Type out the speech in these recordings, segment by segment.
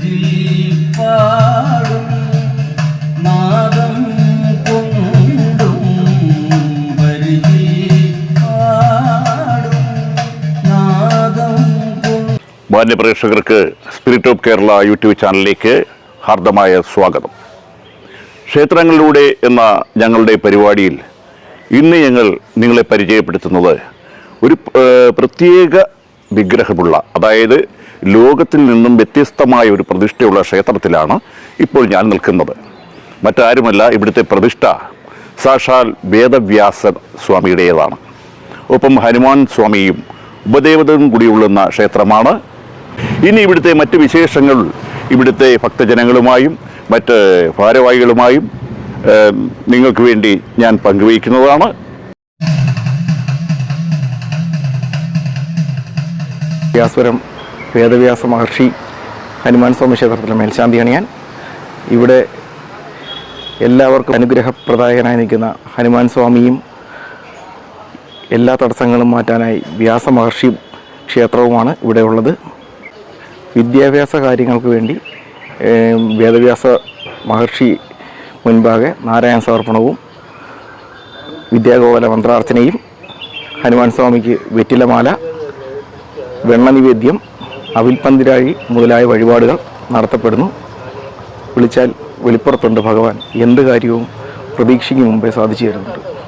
കൊണ്ടും മാന്യ പ്രേക്ഷകർക്ക് സ്പിരിറ്റ് ഓഫ് കേരള യൂട്യൂബ് ചാനലിലേക്ക് ഹാർദമായ സ്വാഗതം. ക്ഷേത്രങ്ങളിലൂടെ എന്ന ഞങ്ങളുടെ പരിപാടിയിൽ ഇന്ന് ഞങ്ങൾ നിങ്ങളെ പരിചയപ്പെടുത്തുന്നത് ഒരു പ്രത്യേക വിഗ്രഹമുള്ള അതായത് ലോകത്തിൽ നിന്നും വ്യത്യസ്തമായ ഒരു പ്രതിഷ്ഠയുള്ള ക്ഷേത്രത്തിലാണ് ഇപ്പോൾ ഞാൻ നിൽക്കുന്നത്. മറ്റാരുമല്ല ഇവിടുത്തെ പ്രതിഷ്ഠ സാക്ഷാൽ വേദവ്യാസ സ്വാമിയുടേതാണ്. ഒപ്പം ഹനുമാൻ സ്വാമിയും ഉപദേവതയും കൂടിയുള്ളുന്ന ക്ഷേത്രമാണ്. ഇനി ഇവിടുത്തെ മറ്റ് വിശേഷങ്ങൾ ഇവിടുത്തെ ഭക്തജനങ്ങളുമായും മറ്റ് ഭാരവാഹികളുമായും നിങ്ങൾക്ക് വേണ്ടി ഞാൻ പങ്കുവയ്ക്കുന്നതാണ്. വ്യാസപുരം വേദവ്യാസ മഹർഷി ഹനുമാൻ സ്വാമി ക്ഷേത്രത്തിലെ മേൽശാന്തിയാണ് ഞാൻ ഇവിടെ എല്ലാവർക്കും അനുഗ്രഹപ്രദായകനായി നിൽക്കുന്ന ഹനുമാൻ സ്വാമിയും എല്ലാ തടസ്സങ്ങളും മാറ്റാനായി വ്യാസ മഹർഷി ക്ഷേത്രവുമാണ് ഇവിടെ ഉള്ളത്. വിദ്യാഭ്യാസ കാര്യങ്ങൾക്ക് വേണ്ടി വേദവ്യാസ മഹർഷി മുൻപാകെ നാരായണ സമർപ്പണവും വിദ്യാഗോപാല മന്ത്രാർച്ചനയും ഹനുമാൻ സ്വാമിക്ക് വെറ്റിലമാല വെണ്ണ നിവേദ്യം അവിൽപ്പന്തിരാഴി മുതലായ വഴിപാടുകൾ നടത്തപ്പെടുന്നു. വിളിച്ചാൽ വെളിപ്പുറത്തുണ്ട് ഭഗവാൻ. എന്ത് കാര്യവും പ്രതീക്ഷയ്ക്ക് മുമ്പേ സാധിച്ചു തരുന്നുണ്ട്.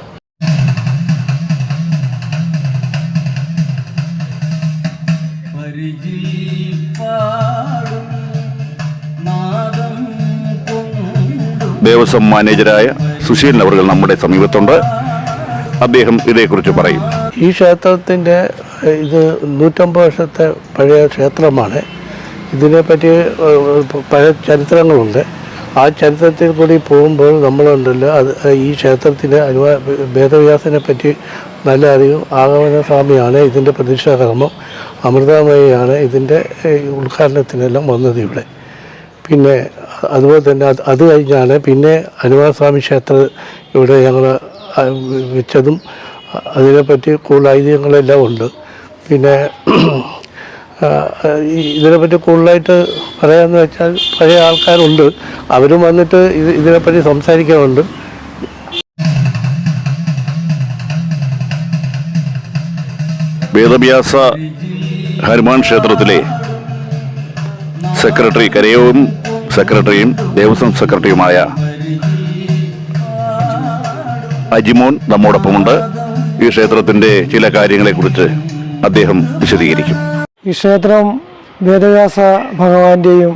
ദേവസ്വം മാനേജരായ സുശീലൻ അവർ നമ്മുടെ സമീപത്തുണ്ട്. അദ്ദേഹം ഇതേക്കുറിച്ച് പറയും. ഈ ക്ഷേത്രത്തിന്റെ ഇത് നൂറ്റമ്പത് വർഷത്തെ പഴയ ക്ഷേത്രമാണ്. ഇതിനെപ്പറ്റി പഴയ ചരിത്രങ്ങളുണ്ട്. ആ ചരിത്രത്തിൽ കൂടി പോകുമ്പോൾ നമ്മളുണ്ടല്ലോ അത് ഈ ക്ഷേത്രത്തിന്റെ അനുവാ വേദവ്യാസനെ പറ്റി നല്ല അറിവും. ആഗമന സ്വാമിയാണ് ഇതിന്റെ പ്രതിഷ്ഠാകർമ്മം. അമൃതമയാണ് ഇതിന്റെ ഉദ്ഘാടനത്തിനെല്ലാം വന്നത് ഇവിടെ. പിന്നെ അതുപോലെ തന്നെ അത് അത് കഴിഞ്ഞാണ് പിന്നെ അനുവാദസ്വാമി സ്വാമി ക്ഷേത്രം ഇവിടെ ഞങ്ങൾ വെച്ചതും അതിനെപ്പറ്റി കൂടുതൽ ഐതിഹ്യങ്ങളെല്ലാം ഉണ്ട്. പിന്നെ ഇതിനെപ്പറ്റി കൂടുതലായിട്ട് പറയാമെന്ന് വെച്ചാൽ പഴയ ആൾക്കാരുണ്ട്. അവരും വന്നിട്ട് ഇത് ഇതിനെപ്പറ്റി സംസാരിക്കാറുണ്ട്. വേദവ്യാസ ഹനുമാൻ ക്ഷേത്രത്തിലെ സെക്രട്ടറി കരയവും സെക്രട്ടറിയും ദേവസ്വം സെക്രട്ടറിയുമായ അജിമോൻ നമ്മോടൊപ്പമുണ്ട്. ഈ ക്ഷേത്രത്തിന്റെ ചില കാര്യങ്ങളെക്കുറിച്ച് അദ്ദേഹം വിശദീകരിക്കും. ഈ ക്ഷേത്രം വേദവ്യാസ ഭഗവാന്റെയും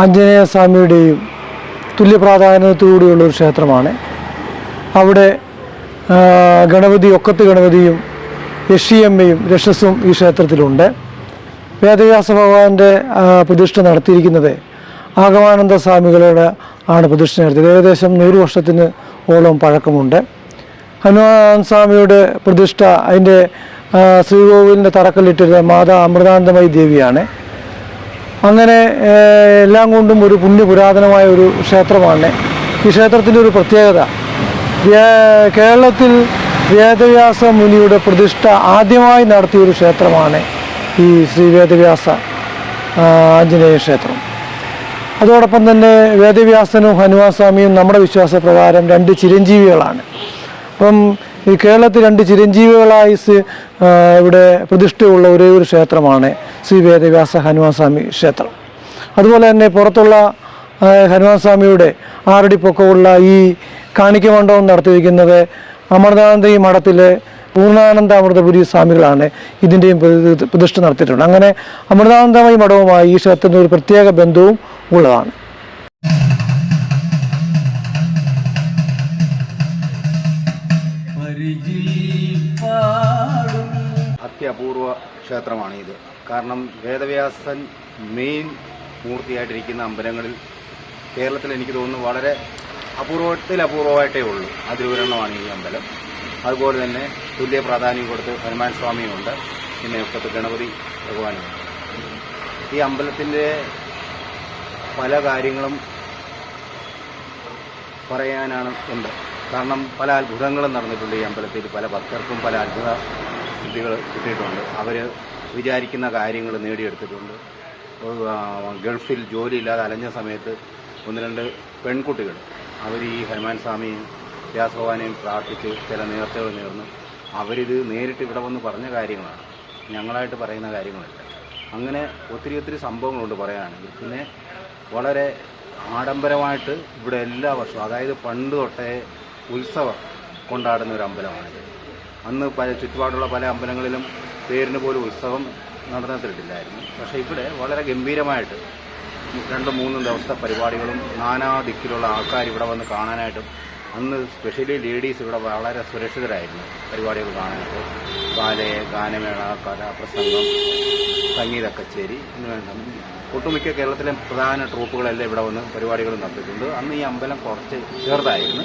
ആഞ്ജനേയ സ്വാമിയുടെയും തുല്യ പ്രാധാന്യത്തോടുകൂടിയുള്ള ഒരു ക്ഷേത്രമാണ്. അവിടെ ഗണപതി ഒക്കത്ത് ഗണപതിയും യക്ഷിയമ്മയും രക്ഷസും ഈ ക്ഷേത്രത്തിലുണ്ട്. വേദവ്യാസ ഭഗവാന്റെ പ്രതിഷ്ഠ നടത്തിയിരിക്കുന്നത് ആഗമാനന്ദ സ്വാമികളുടെ ആണ് പ്രതിഷ്ഠ നടത്തിയത്. ഏകദേശം നൂറ് വർഷത്തിന് ഓളം പഴക്കമുണ്ട്. ഹനുമാൻ സ്വാമിയുടെ പ്രതിഷ്ഠ അതിന്റെ ശ്രീകോവിലിന്റെ തറക്കല്ലിട്ടിരുന്ന മാതാ അമൃതാനന്ദമയി ദേവിയാണ്. അങ്ങനെ എല്ലാം കൊണ്ടും ഒരു പുണ്യ പുരാതനമായ ഒരു ക്ഷേത്രമാണ്. ഈ ക്ഷേത്രത്തിന്റെ ഒരു പ്രത്യേകത കേരളത്തിൽ വേദവ്യാസ മുനിയുടെ പ്രതിഷ്ഠ ആദ്യമായി നടത്തിയ ഒരു ക്ഷേത്രമാണ് ഈ ശ്രീ വേദവ്യാസ ആഞ്ജനേയ ക്ഷേത്രം. അതോടൊപ്പം തന്നെ വേദവ്യാസനും ഹനുമാൻ സ്വാമിയും നമ്മുടെ വിശ്വാസപ്രകാരം രണ്ട് ചിരഞ്ജീവികളാണ്. അപ്പം ഈ കേരളത്തിൽ രണ്ട് ചിരഞ്ജീവികളായി ഇവിടെ പ്രതിഷ്ഠയുള്ള ഒരേ ഒരു ക്ഷേത്രമാണ് ശ്രീ വേദവ്യാസ ഹനുമാൻ സ്വാമി ക്ഷേത്രം. അതുപോലെ തന്നെ പുറത്തുള്ള ഹനുമാൻ സ്വാമിയുടെ ആറടി പൊക്കമുള്ള ഈ കാണിക്ക മണ്ഡപം നടത്തിയിരിക്കുന്നത് അമൃതാനന്ദ ഈ മഠത്തിലെ പൂർണാനന്ദ അമൃതപുരി സ്വാമികളാണ് ഇതിന്റെയും പ്രതി- പ്രതിഷ്ഠ നടത്തിയിട്ടുണ്ട്. അങ്ങനെ അമൃതാനന്ദമയ മഠവുമായി ഈ ക്ഷേത്രത്തിന് ഒരു പ്രത്യേക ബന്ധവും ഉള്ളതാണ്. അത്യപൂർവ ക്ഷേത്രമാണ് ഇത്. കാരണം വേദവ്യാസൻ മെയിൻ മൂർത്തിയായിട്ടിരിക്കുന്ന അമ്പലങ്ങളിൽ കേരളത്തിൽ എനിക്ക് തോന്നുന്നു വളരെ അപൂർവത്തിൽ അപൂർവമായിട്ടേ ഉള്ളൂ. അതിലൊരെണ്ണമാണ് ഈ അമ്പലം. അതുപോലെ തന്നെ തുല്യ പ്രാധാന്യം കൊടുത്ത് ഹനുമാൻ സ്വാമിയുണ്ട്. പിന്നെ ഒക്കത്ത് ഗണപതി ഭഗവാനുമുണ്ട് ഈ അമ്പലത്തിന്റെ പല കാര്യങ്ങളും പറയാനാണ് ഉണ്ട്. കാരണം പല അത്ഭുതങ്ങളും നടന്നിട്ടുണ്ട് ഈ അമ്പലത്തിൽ. പല ഭക്തർക്കും പല അത്ഭുത സിദ്ധികൾ കിട്ടിയിട്ടുണ്ട്. അവർ വിചാരിക്കുന്ന കാര്യങ്ങൾ നേടിയെടുത്തിട്ടുണ്ട്. ഗൾഫിൽ ജോലിയില്ലാതെ അലഞ്ഞ സമയത്ത് ഒന്ന് രണ്ട് പെൺകുട്ടികൾ അവർ ഈ ഹനുമാൻ സ്വാമിയും വ്യാസഭവാനെയും പ്രാർത്ഥിച്ച് ചില നേർച്ചകൾ നേർന്നു അവരിത് നേരിട്ട് ഇവിടെ വന്ന് പറഞ്ഞ കാര്യങ്ങളാണ്. ഞങ്ങളായിട്ട് പറയുന്ന കാര്യങ്ങളല്ല. അങ്ങനെ ഒത്തിരി ഒത്തിരി സംഭവങ്ങളുണ്ട് പറയുകയാണെങ്കിൽ പിന്നെ വളരെ ആഡംബരമായിട്ട് ഇവിടെ എല്ലാ വർഷവും അതായത് പണ്ട് തൊട്ടേ ഉത്സവം കൊണ്ടാടുന്ന ഒരു അമ്പലമാണിത്. അന്ന് പല ചുറ്റുപാടുള്ള പല അമ്പലങ്ങളിലും പേരിന് പോലും ഉത്സവം നടന്നിട്ടില്ലായിരുന്നു. പക്ഷേ ഇവിടെ വളരെ ഗംഭീരമായിട്ട് രണ്ടും മൂന്നും ദിവസത്തെ പരിപാടികളും നാനാ ദിക്കിലുള്ള ആൾക്കാർ ഇവിടെ വന്ന് കാണാനായിട്ടും അന്ന് സ്പെഷ്യലി ലേഡീസ് ഇവിടെ വളരെ സുരക്ഷിതരായിരുന്നു പരിപാടികൾ കാണാനായിട്ട്. ബാലയ ഗാനമേള കലാപ്രസംഗം സംഗീത കച്ചേരി എന്ന് വേണ്ട ഒട്ടുമിക്ക കേരളത്തിലെ പ്രധാന ട്രൂപ്പുകളെല്ലാം ഇവിടെ വന്ന് പരിപാടികൾ നടത്തിയിട്ടുണ്ട്. അന്ന് ഈ അമ്പലം കുറച്ച് ചെറുതായിരുന്നു.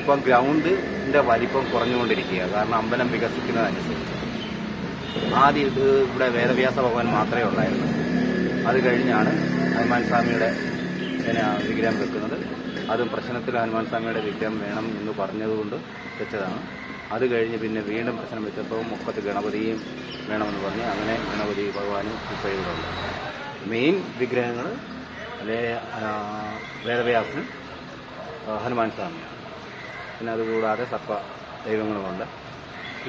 ഇപ്പം ഗ്രൗണ്ടിന്റെ വലിപ്പം കുറഞ്ഞുകൊണ്ടിരിക്കുക കാരണം അമ്പലം വികസിക്കുന്നതനുസരിച്ച്. ആദ്യം ഇത് ഇവിടെ വേദവ്യാസ ഭഗവാൻ മാത്രമേ ഉള്ളായിരുന്നു അത് കഴിഞ്ഞാണ് ഹനുമാൻ സ്വാമിയുടെ വിഗ്രഹം വെക്കുന്നത്. അതും പ്രശ്നത്തിൽ ഹനുമാൻ സ്വാമിയുടെ വിഗ്രഹം വേണം എന്ന് പറഞ്ഞതുകൊണ്ട് വെച്ചതാണ്. അത് കഴിഞ്ഞ് പിന്നെ വീണ്ടും പ്രശ്നം വെച്ചപ്പോൾ മുപ്പത്ത് ഗണപതിയും വേണമെന്ന് പറഞ്ഞ് അങ്ങനെ ഗണപതി ഭഗവാനും ഉണ്ട് മെയിൻ വിഗ്രഹങ്ങൾ വേദവ്യാസനും ഹനുമാൻ സ്വാമിയാണ്. പിന്നെ അതുകൂടാതെ സർപ്പ ദൈവങ്ങളുമുണ്ട്.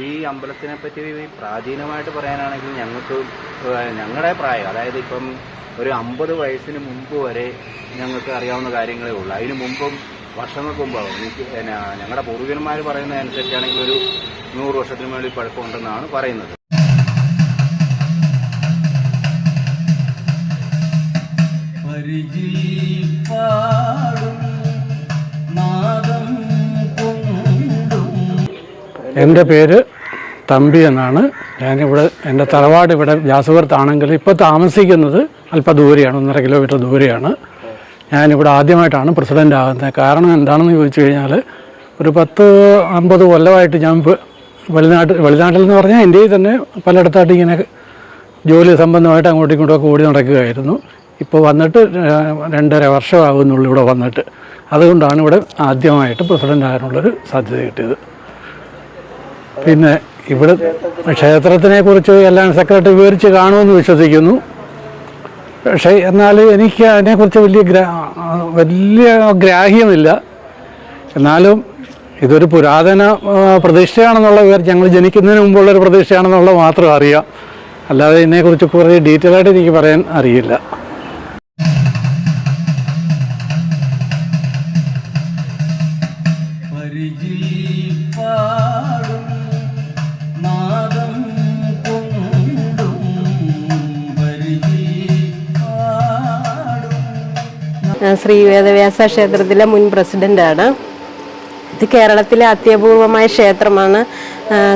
ഈ അമ്പലത്തിനെ പറ്റി പ്രാചീനമായിട്ട് പറയാനാണെങ്കിൽ ഞങ്ങൾക്ക് ഞങ്ങളുടെ പ്രായം അതായത് ഇപ്പം ഒരു അമ്പത് വയസ്സിന് മുമ്പ് വരെ ഞങ്ങൾക്ക് അറിയാവുന്ന കാര്യങ്ങളേ ഉള്ളൂ. അതിന് മുമ്പും വർഷങ്ങൾക്ക് മുമ്പാകും എനിക്ക് ഞങ്ങളുടെ പൂർവികന്മാർ പറയുന്നതനുസരിച്ചാണെങ്കിൽ ഒരു നൂറ് വർഷത്തിന് മേളിൽ പഴക്കമുണ്ടെന്നാണ് പറയുന്നത്. എന്റെ പേര് തമ്പി എന്നാണ്. ഞാനിവിടെ എന്റെ തറവാട് ഇവിടെ വ്യാസപുരത്താണെങ്കിൽ ഇപ്പോൾ താമസിക്കുന്നത് അല്പ ദൂരെയാണ് ഒന്നര കിലോമീറ്റർ ദൂരെയാണ്. ഞാനിവിടെ ആദ്യമായിട്ടാണ് പ്രസിഡന്റ് ആകുന്നത്. കാരണം എന്താണെന്ന് ചോദിച്ചു കഴിഞ്ഞാൽ ഒരു പത്ത് അമ്പത് കൊല്ലമായിട്ട് ഞാൻ വെളിനാട്ടിൽ വെളിനാട്ട് വെളിനാട്ടിൽ എന്ന് പറഞ്ഞാൽ ഇന്ത്യയിൽ തന്നെ പലയിടത്തായിട്ട് ഇങ്ങനെ ജോലി സംബന്ധമായിട്ട് അങ്ങോട്ടും ഇങ്ങോട്ടും ഓടി നടക്കുകയായിരുന്നു. ഇപ്പോൾ വന്നിട്ട് രണ്ടര വർഷമാകുന്നുള്ളൂ ഇവിടെ വന്നിട്ട്. അതുകൊണ്ടാണ് ഇവിടെ ആദ്യമായിട്ട് പ്രസിഡന്റ് ആകാനുള്ളൊരു സാധ്യത കിട്ടിയത്. പിന്നെ ഇവിടെ ക്ഷേത്രത്തിനെ കുറിച്ച് എല്ലാം സെക്രട്ടറി വിവരിച്ച് കാണുമെന്ന് വിശ്വസിക്കുന്നു. പക്ഷേ എന്നാൽ എനിക്ക് അതിനെക്കുറിച്ച് വലിയ ഗ്രാ വലിയ ഗ്രാഹ്യമില്ല. എന്നാലും ഇതൊരു പുരാതന പ്രതീക്ഷയാണെന്നുള്ള വിവരം ഞങ്ങൾ ജനിക്കുന്നതിന് മുമ്പുള്ളൊരു പ്രതീക്ഷയാണെന്നുള്ളത് മാത്രം അറിയാം. അല്ലാതെ ഇതിനെക്കുറിച്ച് കുറേ ഡീറ്റെയിൽ ആയിട്ട് എനിക്ക് പറയാൻ അറിയില്ല. ശ്രീ വേദവ്യാസ ക്ഷേത്രത്തിലെ മുൻ പ്രസിഡന്റാണ്. ഇത് കേരളത്തിലെ അത്യപൂർവമായ ക്ഷേത്രമാണ്.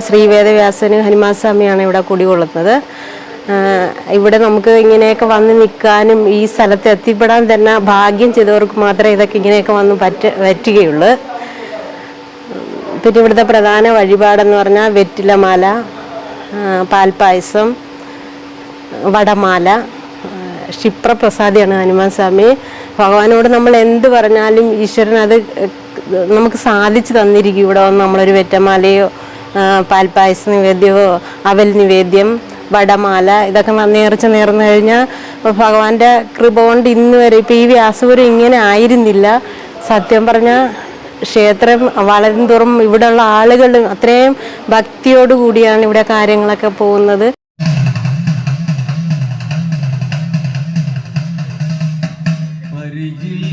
ശ്രീ വേദവ്യാസന് ഹനുമാസ്വാമിയാണ് ഇവിടെ കുടികൊള്ളുന്നത്. ഇവിടെ നമുക്ക് ഇങ്ങനെയൊക്കെ വന്ന് നിൽക്കാനും ഈ സ്ഥലത്ത് എത്തിപ്പെടാൻ തന്നെ ഭാഗ്യം ചെയ്തവർക്ക് മാത്രമേ ഇതൊക്കെ ഇങ്ങനെയൊക്കെ വന്ന് പറ്റ പറ്റുകയുള്ളൂ. പിന്നെ ഇവിടുത്തെ പ്രധാന വഴിപാടെന്ന് പറഞ്ഞാൽ വെറ്റിലമാല പാൽപ്പായസം വടമാല ക്ഷിപ്രപ്രസാദിയാണ് ഹനുമാൻ സ്വാമി ഭഗവാനോട് നമ്മൾ എന്ത് പറഞ്ഞാലും ഈശ്വരൻ അത് നമുക്ക് സാധിച്ചു തന്നിരിക്കും. ഇവിടെ വന്ന് നമ്മളൊരു വെറ്റമാലയോ പാൽപ്പായസ നിവേദ്യമോ അവൽ നിവേദ്യം വടമാല ഇതൊക്കെ നേർച്ച നേർന്നു കഴിഞ്ഞാൽ ഭഗവാന്റെ കൃപ കൊണ്ട് ഇന്ന് വരെ ഇപ്പം ഈ വ്യാസപുരം ഇങ്ങനെ ആയിരുന്നില്ല. സത്യം പറഞ്ഞാൽ ക്ഷേത്രം വളരും തോറും ഇവിടെയുള്ള ആളുകൾ അത്രയും ഭക്തിയോടുകൂടിയാണ് ഇവിടെ കാര്യങ്ങളൊക്കെ പോകുന്നത്. Regina.